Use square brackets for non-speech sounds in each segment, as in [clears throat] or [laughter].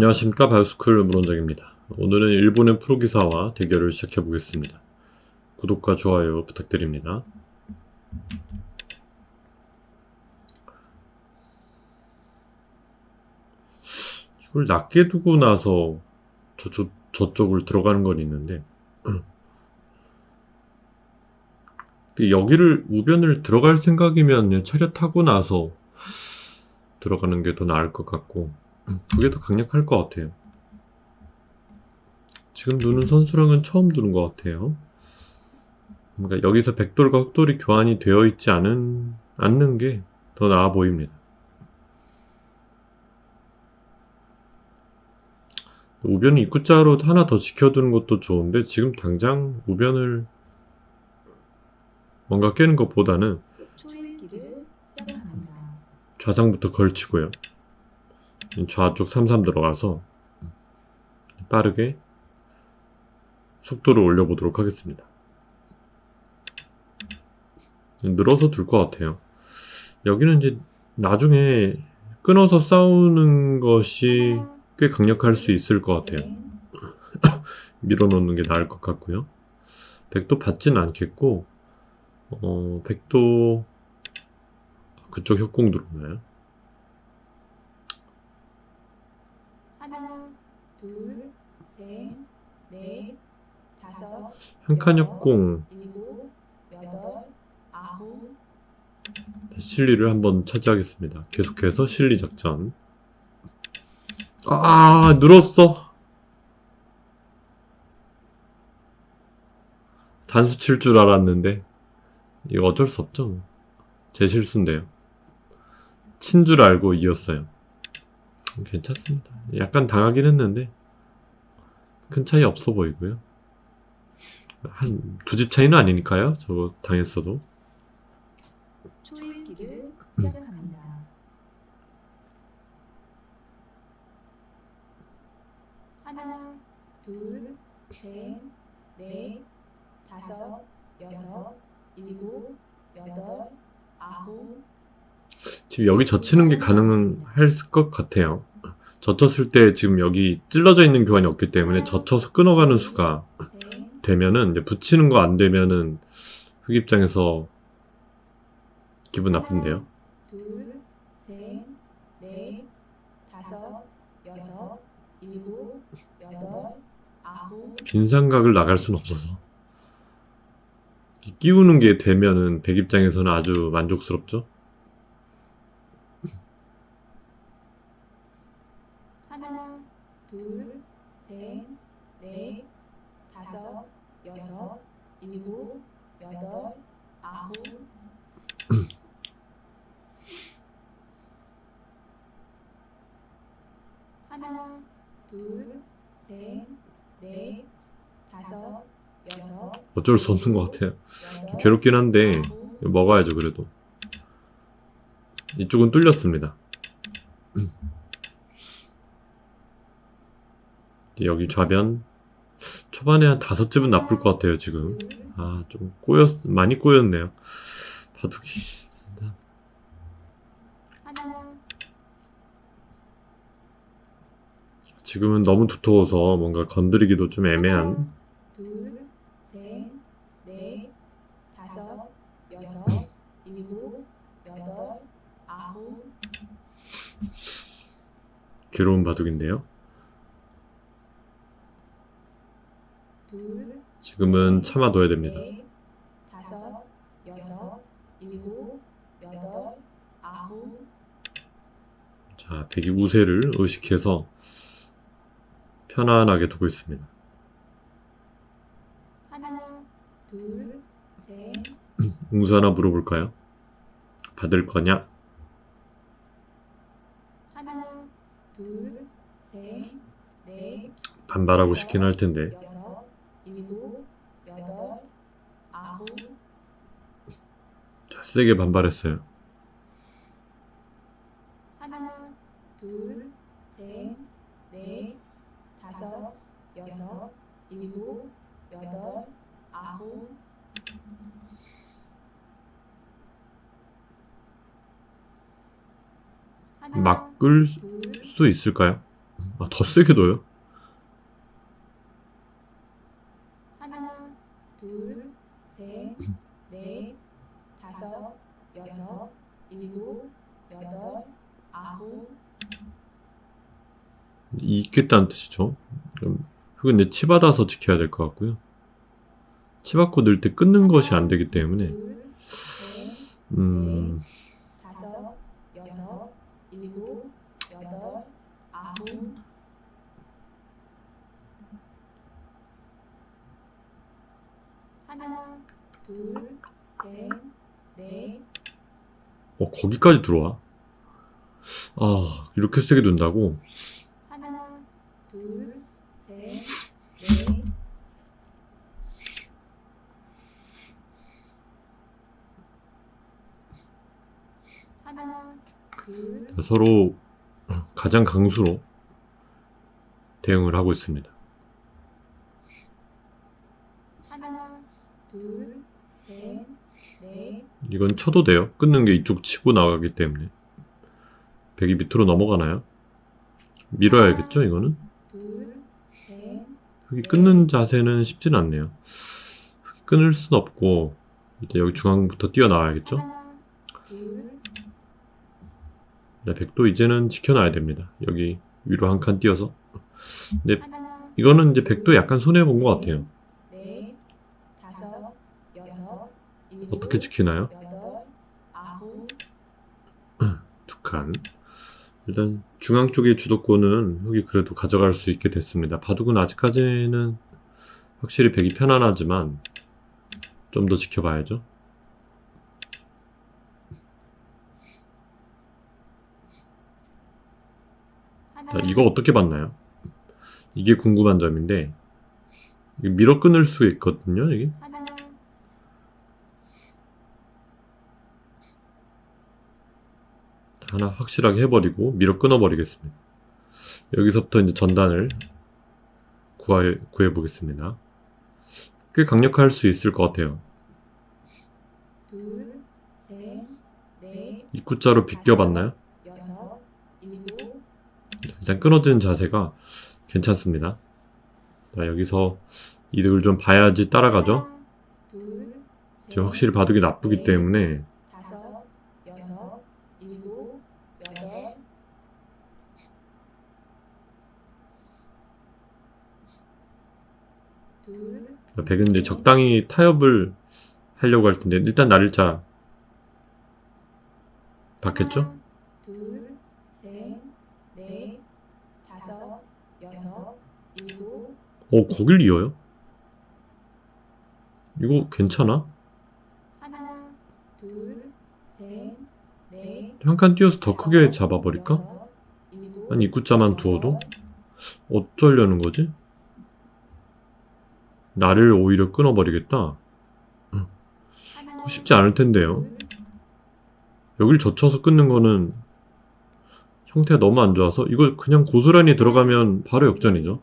안녕하십니까 바이오스쿨 문원장입니다. 오늘은 일본의 프로기사와 대결을 시작해 보겠습니다. 구독과 좋아요 부탁드립니다. 이걸 낮게 두고 나서 저쪽, 저쪽을 들어가는 건 있는데 [clears throat] 여기를 우변을 들어갈 생각이면 타고 나서 들어가는 게 더 나을 것 같고 그게 더 강력할 것 같아요. 지금 두는 선수랑은 처음 두는 것 같아요. 그러니까 여기서 백돌과 흑돌이 교환이 되어 있지 않은, 않는 게 더 나아 보입니다. 우변 입구자로 하나 더 지켜두는 것도 좋은데 지금 당장 우변을 뭔가 깨는 것보다는. 좌상부터 걸치고요. 좌쪽 33 들어가서 빠르게 속도를 올려보도록 하겠습니다. 늘어서 둘 것 같아요. 여기는 이제 나중에 끊어서 싸우는 것이 꽤 강력할 수 있을 것 같아요. [coughs] 셋, 밀어놓는 게 나을 것 같고요. 백도 받지는 않겠고, 어, 백도 그쪽 협공 들어오나요? 하나, 둘, 셋, 넷, 다섯, 한칸 협공 일곱, 여덟, 아홉, 실리를 한번 차지하겠습니다. 계속해서 실리 작전. 아, 늘었어. 단수 칠 줄 알았는데 이거 어쩔 수 없죠. 제 실수인데요. 친 줄 알고 이었어요. 괜찮습니다. 약간 당하긴 했는데 큰 차이 없어 보이고요. 한 두 집 차이는 아니니까요. 저거 당했어도. 초일기를 시작합니다. 하나, 둘, 셋, 넷, 다섯, 여섯, 일곱, 여덟, 아홉, 지금 여기 젖히는 게 가능할 것 같아요. 젖혔을 때 지금 여기 찔러져 있는 교환이 없기 때문에 젖혀서 끊어가는 수가 셋, 되면은 이제 붙이는 거 안 되면은 흑 입장에서 기분 나쁜데요. 둘, 셋, 넷, 다섯, 여섯, 일곱, 여덟, 아홉, 빈 삼각을 나갈 수는 없어서 끼우는 게 되면은 백 입장에서는 아주 만족스럽죠. 하나, 둘, 셋, 넷, 다섯, 여섯, 일곱, 여덟, 아홉, 하나, 둘, 셋, 넷, 다섯, 여섯, 어쩔 수 없는 것 같아요. 여덟, 괴롭긴 한데 먹어야죠 그래도. 이쪽은 뚫렸습니다. [clears throat] 여기 좌변 초반에 한 다섯 집은 나쁠 것 같아요 지금. 둘, 아, 좀 꼬였, 많이 꼬였네요. 바둑이, 진짜. 하나, 지금은 너무 두터워서 뭔가 건드리기도 좀 애매한. 둘, 셋, 넷, 다섯, 여섯, 일곱, 여덟, 아홉, 괴로운 바둑인데요. 둘, 지금은 참아둬야 됩니다. 넷, 다섯, 여섯, 일곱, 여덟, 아홉, 자, 백이 우세를 의식해서 편안하게 두고 있습니다. 하나, 둘, 셋, [clears throat] 웅수 하나 물어볼까요? 받을 거냐? 하나, 둘, 셋, 넷, 반발하고 싶긴 할 텐데. 여섯, 일곱, 여덟, 아홉, 자, 세게 반발했어요. 하나, 둘, 셋, 넷, 다섯, 여섯, 일곱, 여덟, 아홉, 하나, 막을 둘, 수 있을까요? 아, 더 세게 둬요? 하나, 둘, 셋, 넷, 다섯, 여섯, 일곱, 여덟, 아홉, 있겠다는 뜻이죠. 그럼 흙은 이제 치 받아서 지켜야 될 것 같고요. 치 받고 넣을 때 끊는 것이 안 되기 때문에, 둘, 셋, 음, 다섯, 여섯, 일곱, 여덟, 아홉, 하나, 둘, 셋, 넷, 어, 거기까지 들어와? 아, 이렇게 세게 둔다고? 하나, 둘, 셋, 넷, 하나, 둘, 서로 가장 강수로 대응을 하고 있습니다. 하나, 둘, 셋, 넷, 이건 쳐도 돼요. 끊는 게 이쪽 치고 나가기 때문에. 백이 밑으로 넘어가나요? 밀어야겠죠, 이거는? 둘, 셋, 흙이 끊는 자세는 쉽진 않네요. 끊을 순 없고, 이제 여기 중앙부터 뛰어나와야겠죠? 하나, 둘, 네, 백도 이제는 지켜놔야 됩니다. 여기 위로 한칸 띄어서. 하나, 이거는 이제 백도 약간 손해본 것 같아요. 넷, 다섯, 여섯, 일곱, 어떻게 지키나요? 두 칸. 일단 중앙 쪽의 주도권은 흙이 그래도 가져갈 수 있게 됐습니다. 바둑은 아직까지는 확실히 백이 편안하지만 좀 더 지켜봐야죠. 자, 이거 어떻게 봤나요? 이게 궁금한 점인데 밀어 끊을 수 있거든요. 이게 하나, 확실하게 해버리고 밀어 끊어버리겠습니다. 여기서부터 이제 전단을 구해, 구해보겠습니다. 꽤 강력할 수 있을 것 같아요. 둘, 셋, 넷, 입구자로 비껴봤나요? 여섯, 일곱, 일단 끊어지는 자세가 괜찮습니다. 자, 여기서 이득을 좀 봐야지 따라가죠. 둘, 셋, 지금 확실히 바둑이 나쁘기 때문에 다섯, 여섯, 일곱, 여덟, 둘, 백은 이제 적당히 타협을 하려고 할 텐데 일단 날일자 받겠죠? 하나, 둘, 셋, 넷, 다섯, 여섯, 일곱, 어 거길 이어요? 이거 괜찮아? 하나, 둘, 셋, 넷, 한 칸 띄어서 더 크게 잡아버릴까? 여섯, 일곱, 한 입구자만 두어도? 어쩌려는 거지? 나를 오히려 끊어버리겠다? 하나, 쉽지 않을 텐데요. 둘, 여길 젖혀서 끊는 거는 형태가 너무 안 좋아서 이거 그냥 고스란히 들어가면 바로 역전이죠.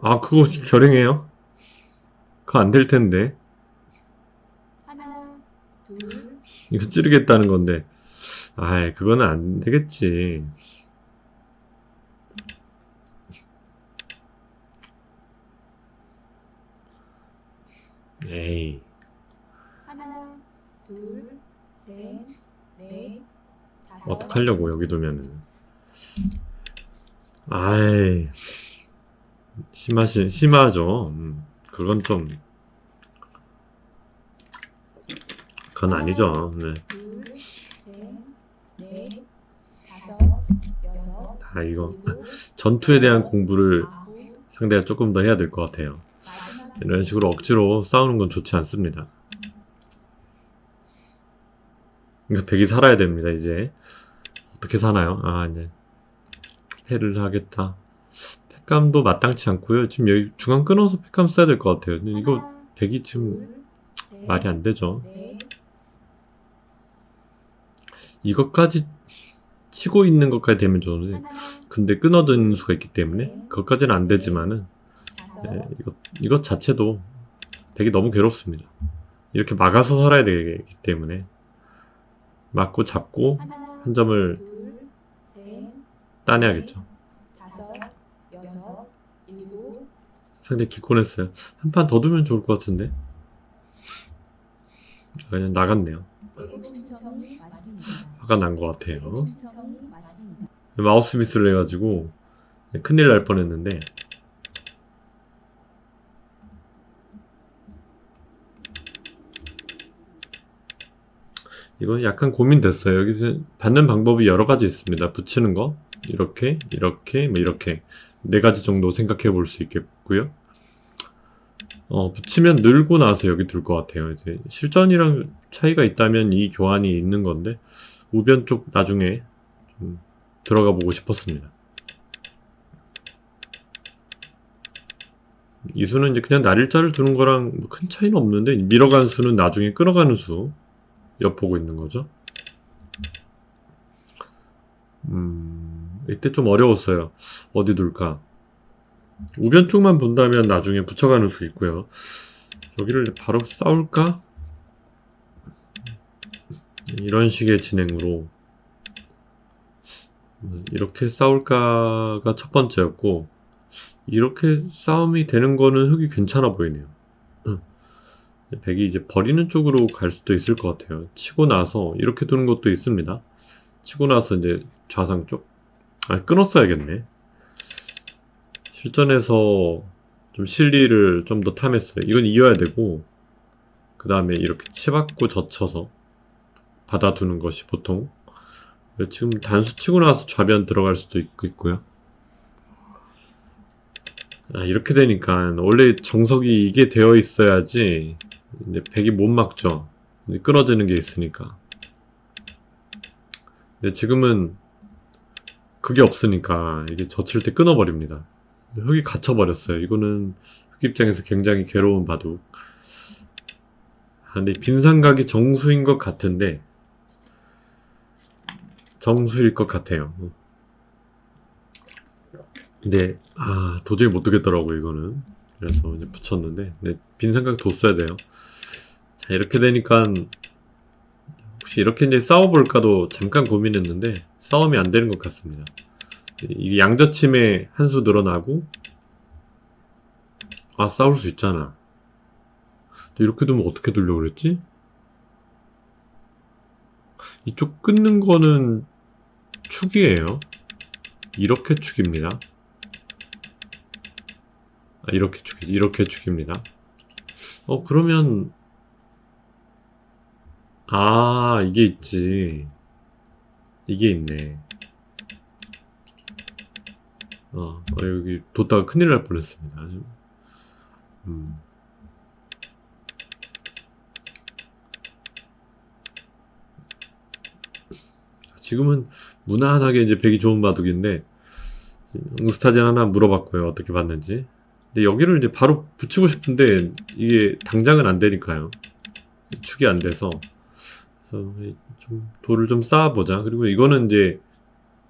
아 그거 결행해요? 그거 안 될 텐데 이거 찌르겠다는 건데 아이 그거는 안 되겠지 에이. 하나, 둘, 셋, 넷, 다섯, 어떡하려고 여기 두면은. 아이. 심하시 심하죠. 음, 그건 좀. 그건 아니죠. 네. 둘, 셋, 넷, 다섯, 여섯, 아 이거 일곱, 전투에 대한 공부를 아홉, 상대가 조금 더 해야 될 것 같아요 이런 식으로 억지로 싸우는 건 좋지 않습니다. 그러니까 백이 살아야 됩니다 이제. 어떻게 사나요? 아 이제 해를 하겠다. 팩감도 마땅치 않고요. 지금 여기 중앙 끊어서 팩감 써야 될 것 같아요. 이거 백이 지금 둘, 셋, 말이 안 되죠. 넷, 이것까지 치고 있는 것까지 되면 좋은데 근데 끊어지는 수가 있기 때문에 그것까지는 안 되지만은 네, 이것, 이것 자체도 되게 너무 괴롭습니다. 이렇게 막아서 살아야 되기 때문에. 맞고 잡고 한 점을 따내야겠죠. 상당히 기권했어요. 한 판 더 두면 좋을 것 같은데. 그냥 나갔네요. 화가 난 것 같아요. 마우스 미스를 해가지고 큰일 날 뻔했는데 이건 약간 고민됐어요. 여기서 받는 방법이 여러 가지 있습니다. 붙이는 거 이렇게 이렇게 뭐 이렇게 네 가지 정도 생각해 볼 수 있겠고요. 어, 붙이면 늘고 나서 여기 둘 것 같아요. 이제 실전이랑 차이가 있다면 이 교환이 있는 건데 우변 쪽 나중에 좀 들어가 보고 싶었습니다. 이 수는 이제 그냥 날일자를 두는 거랑 뭐큰 차이는 없는데 밀어간 수는 나중에 끌어가는 수 엿보고 있는 거죠. 음, 이때 좀 어려웠어요. 어디 둘까? 우변 쪽만 본다면 나중에 붙여가는 수 있고요. 여기를 바로 싸울까? 이런 식의 진행으로 이렇게 싸울까가 첫 번째였고 이렇게 싸움이 되는 거는 흙이 괜찮아 보이네요. 응. 백이 이제 버리는 쪽으로 갈 수도 있을 것 같아요. 치고 나서 이렇게 두는 것도 있습니다. 치고 나서 이제 좌상 쪽. 아, 끊었어야겠네. 실전에서 좀 실리를 좀 더 탐했어요. 이건 이어야 되고, 그 다음에 이렇게 치받고 젖혀서 받아두는 것이 보통. 지금 단수 치고 나서 좌변 들어갈 수도 있, 있고요. 아, 이렇게 되니까 원래 정석이 이게 되어 있어야지 이제 백이 못 막죠. 끊어지는 게 있으니까. 근데 지금은 그게 없으니까 이게 젖힐 때 끊어버립니다. 흙이 갇혀버렸어요. 이거는 흙 입장에서 굉장히 괴로운 바둑. 아, 근데 빈상각이 정수인 것 같은데 정수일 것 같아요. 근데 아 도저히 못 두겠더라고 이거는 그래서 이제 붙였는데 근데 빈 생각 뒀어야 돼요. 자 이렇게 되니까 혹시 이렇게 이제 싸워볼까도 잠깐 고민했는데 싸움이 안 되는 것 같습니다. 이게 양저침에 한 수 늘어나고 아 싸울 수 있잖아. 이렇게 두면 어떻게 두려고 그랬지? 이쪽 끊는 거는 축이에요. 이렇게 축입니다. 아, 이렇게 축이 이렇게 축입니다. 어 그러면 아 이게 있지 이게 있네. 어, 어, 여기 뒀다가 큰일 날 뻔했습니다. 음. 지금은 무난하게 이제 백이 좋은 바둑인데 응스타진 하나 물어봤고요. 어떻게 봤는지. 근데 여기를 이제 바로 붙이고 싶은데 이게 당장은 안 되니까요. 축이 안 돼서 좀 돌을 좀 쌓아보자. 그리고 이거는 이제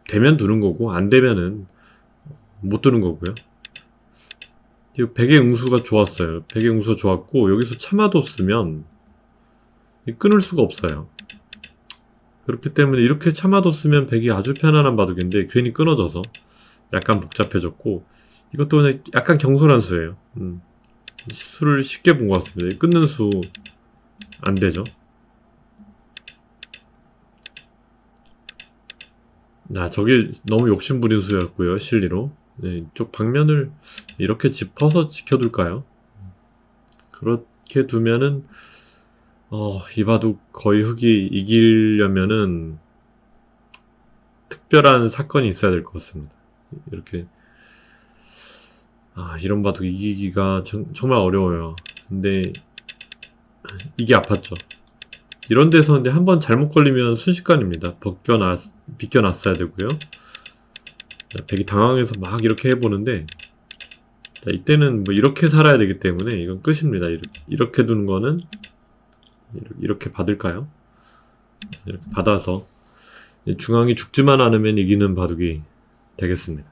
되면 두는 거고 안 되면은 못 두는 거고요. 이 백의 응수가 좋았어요. 백의 응수가 좋았고 여기서 참아뒀으면 끊을 수가 없어요. 그렇기 때문에 이렇게 참아뒀으면 백이 아주 편안한 바둑인데 괜히 끊어져서 약간 복잡해졌고 이것도 약간 경솔한 수예요. 음. 수를 쉽게 본 것 같습니다. 끊는 수 안 되죠. 나 저게 너무 욕심부린 수였고요. 실리로. 네, 이쪽 방면을 이렇게 짚어서 지켜둘까요? 그렇게 두면은 어, 이 바둑 거의 흙이 이기려면은 특별한 사건이 있어야 될 것 같습니다. 이렇게 아, 이런 바둑 이기기가 정, 정말 어려워요. 근데 이게 아팠죠. 이런 데서 근데 한번 잘못 걸리면 순식간입니다. 벗겨놨, 비껴놨어야 되고요. 자, 백이 당황해서 막 이렇게 해보는데 자, 이때는 뭐 이렇게 살아야 되기 때문에 이건 끝입니다. 이렇게, 이렇게 두는 거는 이렇게 받을까요? 이렇게 받아서 중앙이 죽지만 않으면 이기는 바둑이 되겠습니다.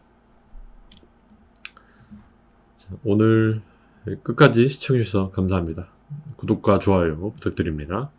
자, 오늘 끝까지 시청해주셔서 감사합니다. 구독과 좋아요 부탁드립니다.